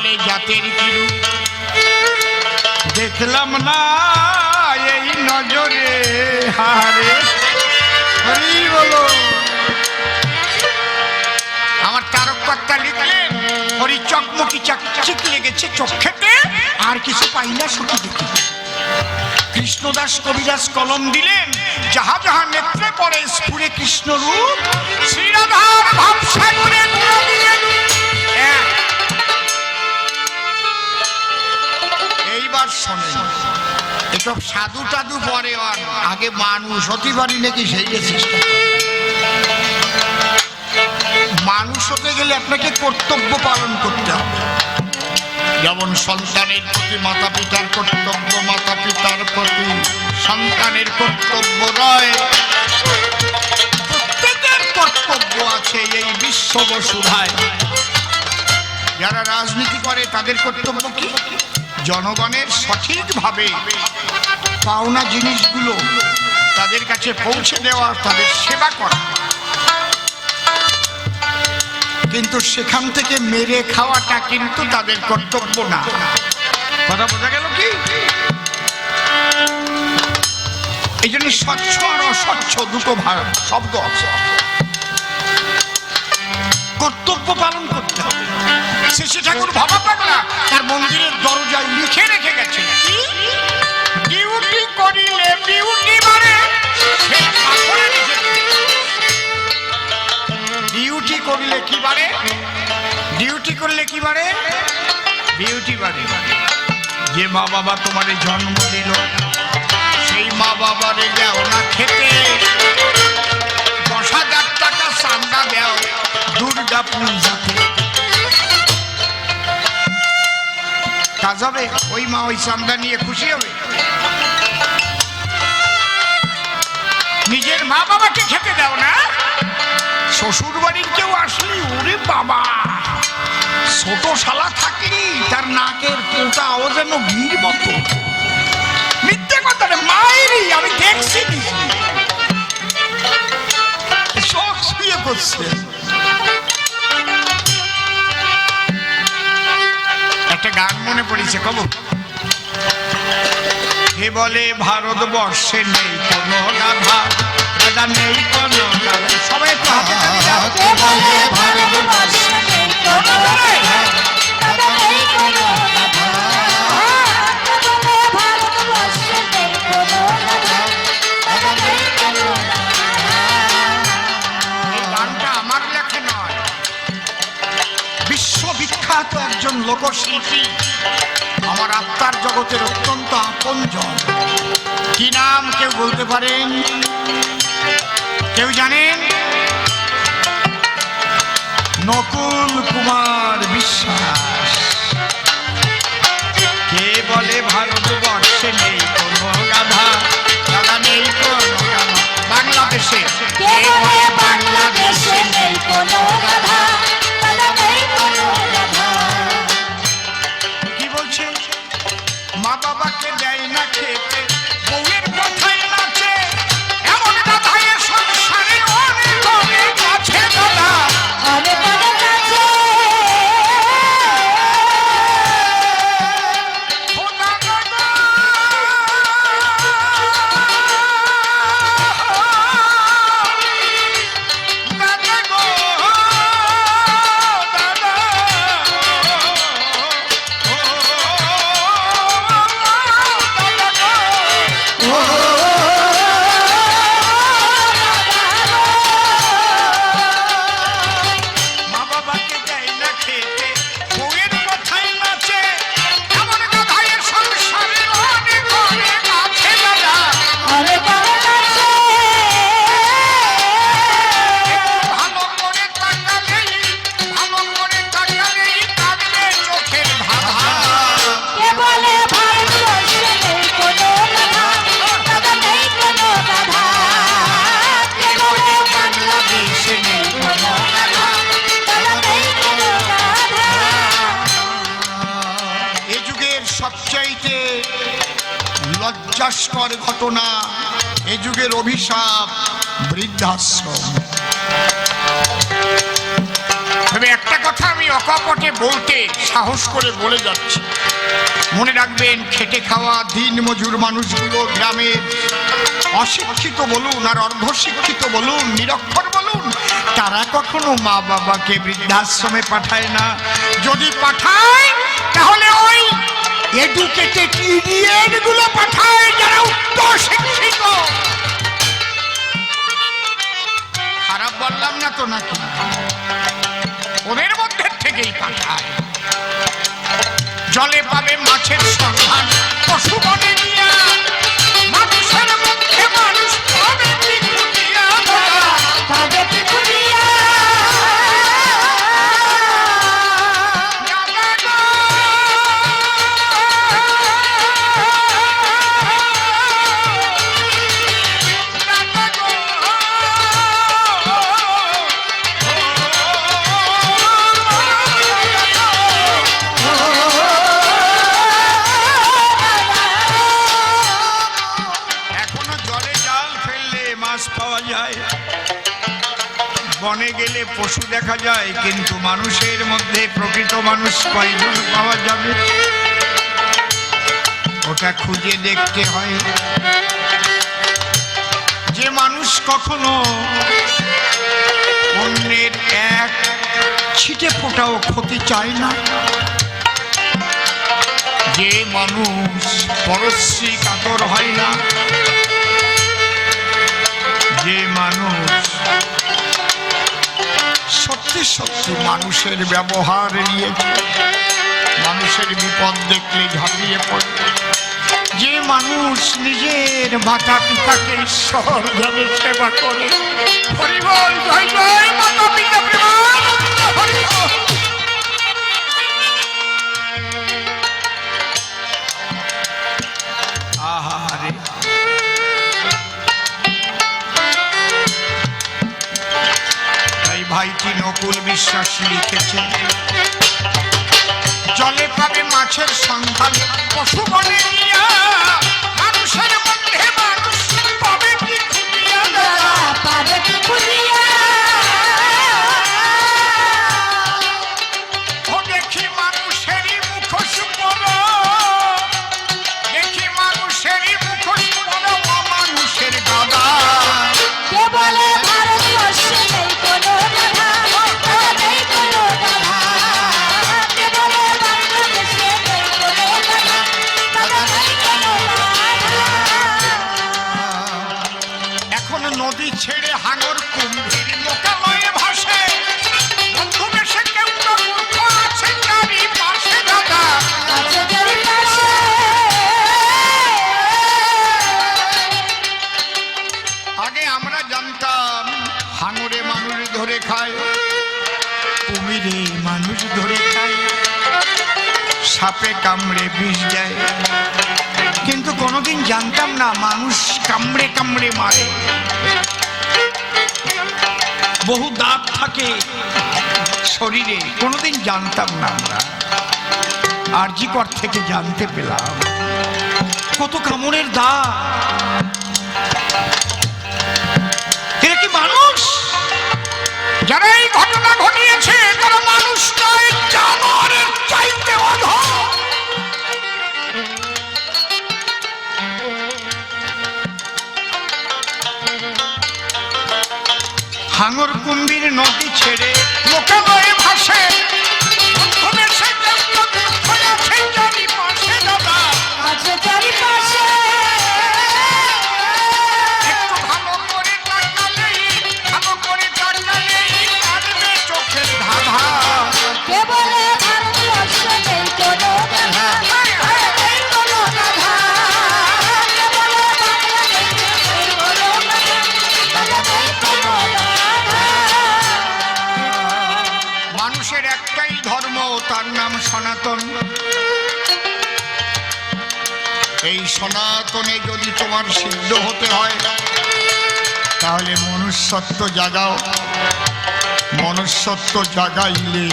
বলে জাতের কিরু দেখলাম না এই নজরে হারে হরি বলো। আমার তারককর্তা লিখলেন হরি চকমকি চাকচিক লেগেছে চোখেতে আর কিছু পাই না সখী দেখি। কৃষ্ণদাস কবিদাস কলম দিলেন যাহা যাহা নেত্রে পড়ে স্ফুরে কৃষ্ণ রূপ শ্রীরাধার ভাবসাগরে গুঁড়ো এক। এইবার শোনেন এসব সাধু টাধু পরে আগে মানুষ হতে পারি নাকি সেই মানুষ হতে গেলে আপনাকে কর্তব্য পালন করতে হবে। যেমন সন্তানের প্রতি মাতা পিতার কর্তব্য মাতা পিতার প্রতি সন্তানের কর্তব্য রয়। প্রত্যেকের কর্তব্য আছে এই বিশ্ব বসুধায় যারা রাজনীতি করে, তাদের কর্তব্য কি? জনগণের সঠিকভাবে পাওনা জিনিসগুলো তাদের কাছে পৌঁছে দেওয়া, তাদের সেবা করা। কিন্তু সেখান থেকে মেরে খাওয়াটা কিন্তু তাদের কর্তব্য না। কথা বোঝা গেল কি? এই জন্য স্বচ্ছ আর অস্বচ্ছ দুটো শব্দ আছে। কর্তব্য পালন শেষে ঠাকুর ভাবা পাগলা তার মন্দিরের দরজায় লিখে রেখে গেছে। ডিউটি করিলে। ডিউটি করলে কি বারে ডিউটি করলে কি বারে ডিউটি বারে যে মা বাবা তোমারে জন্ম দিল, সেই মা বাবারে দেও না খেতে। দশ হাজার টাকা চান্দা দেও, দুর্গা পূজাতে কাজ হবে, ওই মা ওই চান্দা নিয়ে খুশি হবে। নিজের মা বাবাকে খেতে দাও না। শ্বশুর বাড়ির কেউ আসলি, ওরে বাবা। ছোট শালা থাকলি তার নাকের পোটাও যেন ভিড় মতো। মিথ্যে কথা রে মায়েরই আমি দেখছি সব শুয়ে করছে গান মনে পড়েছে, কব? হে বলে ভারতবর্ষে নেই কোনো গাধা গাধা নেই কোনো সবাই একটু হাতে বলে ভারতবর্ষে নেই কোনো বিশ্ববিখ্যাত একজন লোকশিল্পী। আমার আত্মার জগতের অত্যন্ত আপনজন। কি নাম কেউ বলতে পারেন? কেউ জানেন? নকুল কুমার বিশ্বাস। কে বলে ভারতবর্ষে নেই কোনো গাধা? গাধা নেই কোনো বাংলাদেশে কে বলে বাংলাদেশে নেই কোনো লজ্জাস্কর ঘটনা, এ যুগের অভিশাপ, বৃদ্ধাশ্রম। তবে একটা কথা আমি অকপটে বলতে সাহস করে বলে যাচ্ছি। মনে রাখবেন, খেটে খাওয়া দিন মজুর মানুষগুলো গ্রামে। অশিক্ষিত বলুন আর অর্ধশিক্ষিত বলুন, নিরক্ষর বলুন, তারা কখনো মা বাবাকে বৃদ্ধাশ্রমে পাঠায় না। যদি পাঠায়, তাহলে ওই খারাপ বললাম না তো নাকি? ওদের মধ্যে থেকেই পাঠায়। জলে পাবে মাছের সন্ধান, পশু নিয়া বনে গেলে পশু দেখা যায়, কিন্তু মানুষের মধ্যে প্রকৃত মানুষ কয়জন পাওয়া যাবে? ওটা খুঁজে দেখতে হয়। যে মানুষ কখনো অন্যের এক ছিটে ফোটাও ক্ষতি চায় না। যে মানুষ পরশ্রী কাতর হয় না। যে মানুষ সত্যি সত্যি মানুষের ব্যবহার নিয়েছে মানুষের বিপদ দেখলে ঝাঁপিয়ে পড়বে যে মানুষ নিজের মাতা পিতাকে ঈশ্বর ভাবে সেবা করে নকুল বিশ্বাস ধরে খায়। সাপে কামড়ে বিষ দেয়। কিন্তু কোনোদিন জানতাম না মানুষ কামড়ে কামড়ে মারে। বহু দাঁত থাকে শরীরে, কোনোদিন জানতাম না আমরা। আরজিকর থেকে জানতে পেলাম কত কামড়ের দাঁত say এই সনাতনে যদি তোমার সিদ্ধ হতে হয়, তাহলে মনুষ্যত্ব জাগাও। মনুষ্যত্ব জাগাইলে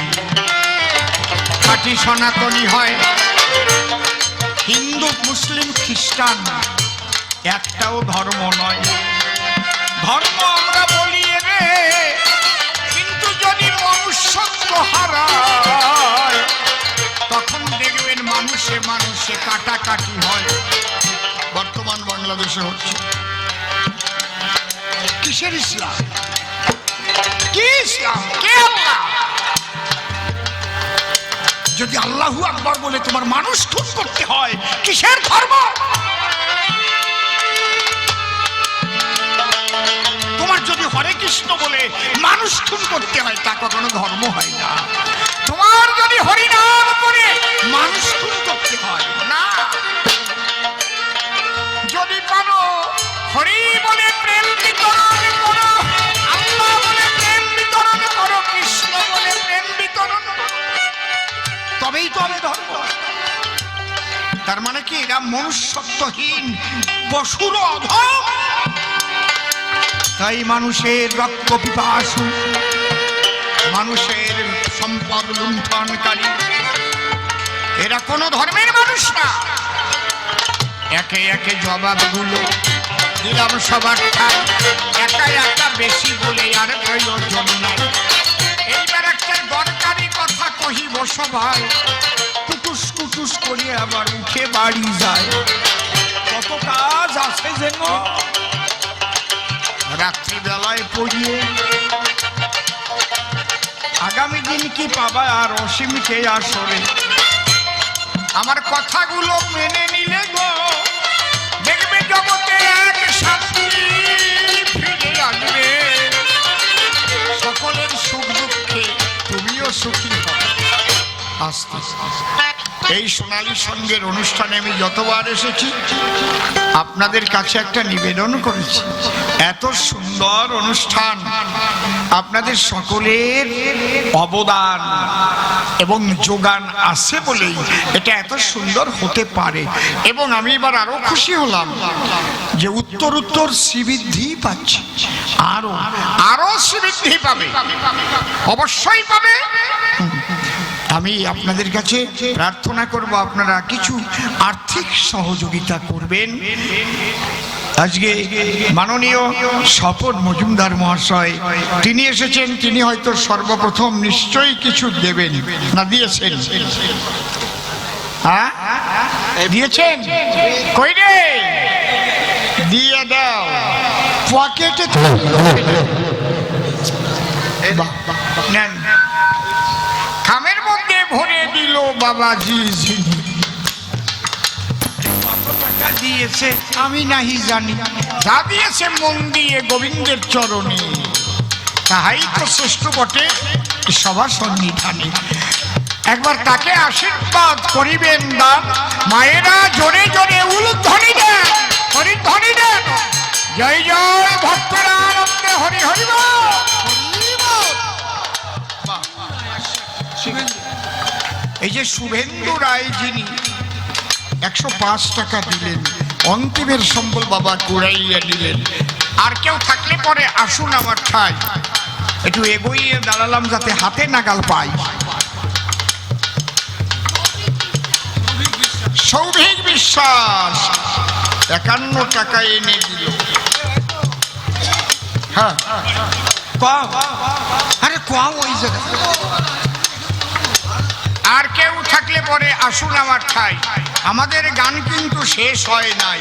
খাঁটি সনাতনী হয়। হিন্দু, মুসলিম, খ্রিস্টান একটাও ধর্ম নয়। ধর্ম আমরা বলি রে কিন্তু যদি মনুষ্যত্ব মানুষে কাটাকাটি হয়। বর্তমান বাংলাদেশে হচ্ছে। কিসের ইসলাম? কি ইসলাম? কে আল্লাহ? যদি আল্লাহু আকবর বলে তোমার মানুষ খুন করতে হয়, কিসের ধর্ম? তোমার যদি হরে কৃষ্ণ বলে মানুষ খুন করতে হয়, তা কখনো ধর্ম হয় না। তার মানে কি? এরা মনুষ্যত্বহীন, পশুর অধম। তাই মানুষের রক্ত পিপাসু, মানুষের সম্পদ লুণ্ঠনকারী। এরা কোন ধর্মের মানুষ না। একে একে জবাবগুলো দিলাম সবার একা একা বেশি বলে আর প্রয়োজন নাই। এইবার একটা দরকারি কথা কহিব সবাই। কুটুস করে আবার উঠে বাড়ি যায়। কত কাজ আছে যেন। রাত্রিবেলায় পড়িয়ে আগামী দিন কি পাবা আর অসীমকে আসরে। আমার কথাগুলো মেনে নিলে গো। দেখবে জগতে এক শান্তি ফিরে আসবে। সকলের সুখ দুঃখে তুমিও সুখী হবে। আস্তে আস্তে। এই সোনালী সঙ্গের অনুষ্ঠানে আমি যতবার এসেছি, আপনাদের কাছে একটা নিবেদন করেছি। এত সুন্দর অনুষ্ঠান, আপনাদের সকলের অবদান এবং যোগান আছে বলেই এটা এত সুন্দর হতে পারে। এবং আমি এবার আরও খুশি হলাম যে উত্তর উত্তর শ্রীবৃদ্ধি পাচ্ছি। আরও আরও শ্রীবৃদ্ধি পাবে। অবশ্যই পাবে। আমি আপনাদের কাছে প্রার্থনা করব আপনারা কিছু আর্থিক সহযোগিতা করবেন। আজকে মাননীয় স্বপন মজুমদার মহাশয় তিনি এসেছেন তিনি হয়তো সর্বপ্রথম নিশ্চয়ই কিছু দেবেন না দিয়েছেন। হ্যাঁ? দিয়েছেন? কই রে? দিয়ে দাও। পকেটে নেন খামের মধ্যে ভরে দিল বাবাজি। দিয়েছে আমি নাহি জানি। যা দিয়েছে মন দিয়ে গোবিন্দের চরণে। তাহাই তো শ্রেষ্ঠ বটে সভা সন্নিধানে একবার তাকে আশীর্বাদ করিবেন দান। মায়েরা জোরে জোরে যে শুভেন্দু রায় যিনি একশো পাঁচ টাকা দিলেন, অন্তিমের সম্বল বাবা কুড়াইয়া দিলেন আর কেউ থাকলে পরে আসুন আমার ঠাই। একটু এগোইয়ে দাঁড়ালাম যাতে হাতে নাগাল পাই। সৌভিক বিশ্বাস একান্ন টাকা এনে দিল। হ্যাঁ। কম। আরে কম ওই জায়গা আর কেউ থাকলে পরে আসুন আমার ঠাই। আমাদের গান কিন্তু শেষ হয় নাই।